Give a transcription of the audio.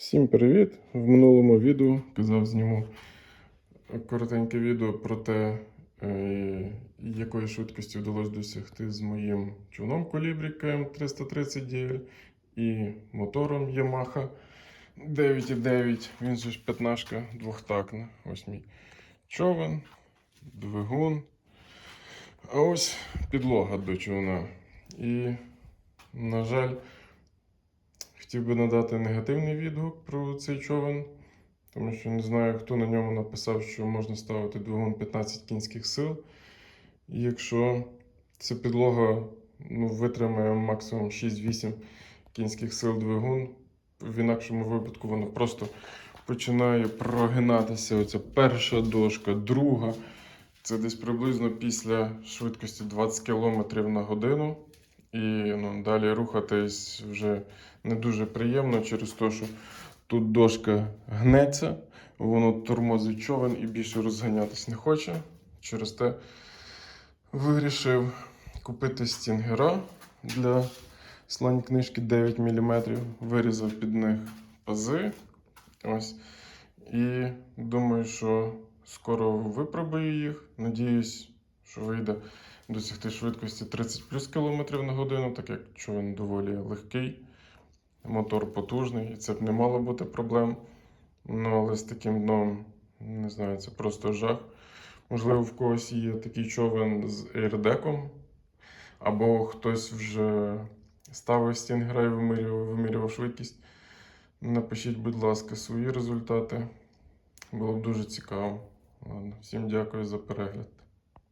Всім привіт! В минулому відео казав зніму коротеньке відео про те, е, якої швидкості вдалося досягти з моїм човном Колібрі КМ330DL і мотором Yamaha 9.9, він же ж п'ятнашка двохтакна. Ось мій човен, двигун. А ось підлога до човна. І, на жаль, Хотів би надати негативний відгук про цей човен, тому що не знаю, хто на ньому написав, що можна ставити двигун 15 кінських сил. І якщо ця підлога ну, витримає максимум 6-8 кінських сил двигун, в інакшому випадку воно просто починає прогинатися. Оця перша дошка, друга. Це десь приблизно після швидкості 20 км на годину. І ну, далі рухатись вже не дуже приємно через те, що тут дошка гнеться, воно тормозить човен і більше розганятись не хоче. Через те вирішив купити стінгера для слань книжки 9 мм, вирізав під них пази. Ось. І думаю, що скоро випробую їх. Надіюсь, що вийде досягти швидкості 30 плюс км на годину, так як човен доволі легкий, мотор потужний, і це б не мало бути проблем. Ну, але з таким дном, не знаю, це просто жах. Можливо, в когось є такий човен з ейрдеком, або хтось вже ставив стінгера і вимірював, вимірював швидкість. Напишіть, будь ласка, свої результати. Було б дуже цікаво. Ладно, всім дякую за перегляд.